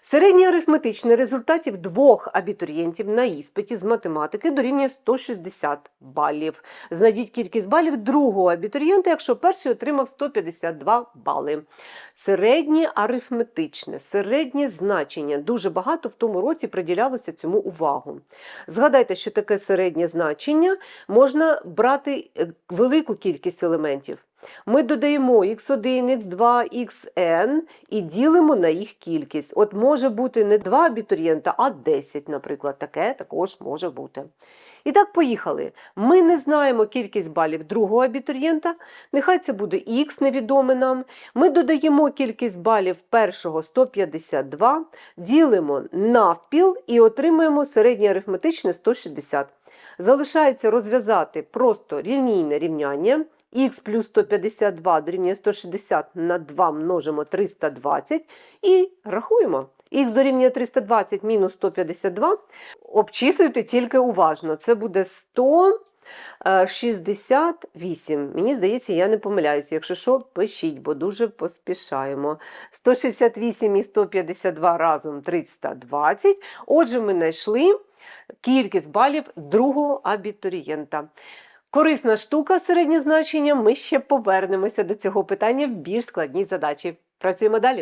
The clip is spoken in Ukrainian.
Середній арифметичний результатів двох абітурієнтів на іспиті з математики дорівнює 160 балів. Знайдіть кількість балів другого абітурієнта, якщо перший отримав 152 бали. Середнє арифметичне, середнє значення. Дуже багато в тому році приділялося цьому увагу. Згадайте, що таке середнє значення можна брати е, велику кількість елементів. Ми додаємо x1, x2, xn і ділимо на їх кількість. От може бути не 2 абітурієнта, а 10, наприклад. Таке також може бути. І так, поїхали. Ми не знаємо кількість балів другого абітурієнта. Нехай це буде х, невідоме нам. Ми додаємо кількість балів першого 152, ділимо навпіл і отримуємо середнє арифметичне 160. Залишається розв'язати просто рівнійне рівняння. х плюс 152 дорівнює 160 на 2 множимо 320 і рахуємо. х дорівнює 320 мінус 152. Обчислюйте тільки уважно. Це буде 168. Мені здається, я не помиляюся. Якщо що, пишіть, бо дуже поспішаємо. 168 і 152 разом 320. Отже, ми знайшли кількість балів другого абітурієнта. Корисна штука середнє значення. Ми ще повернемося до цього питання в більш складній задачі. Працюємо далі.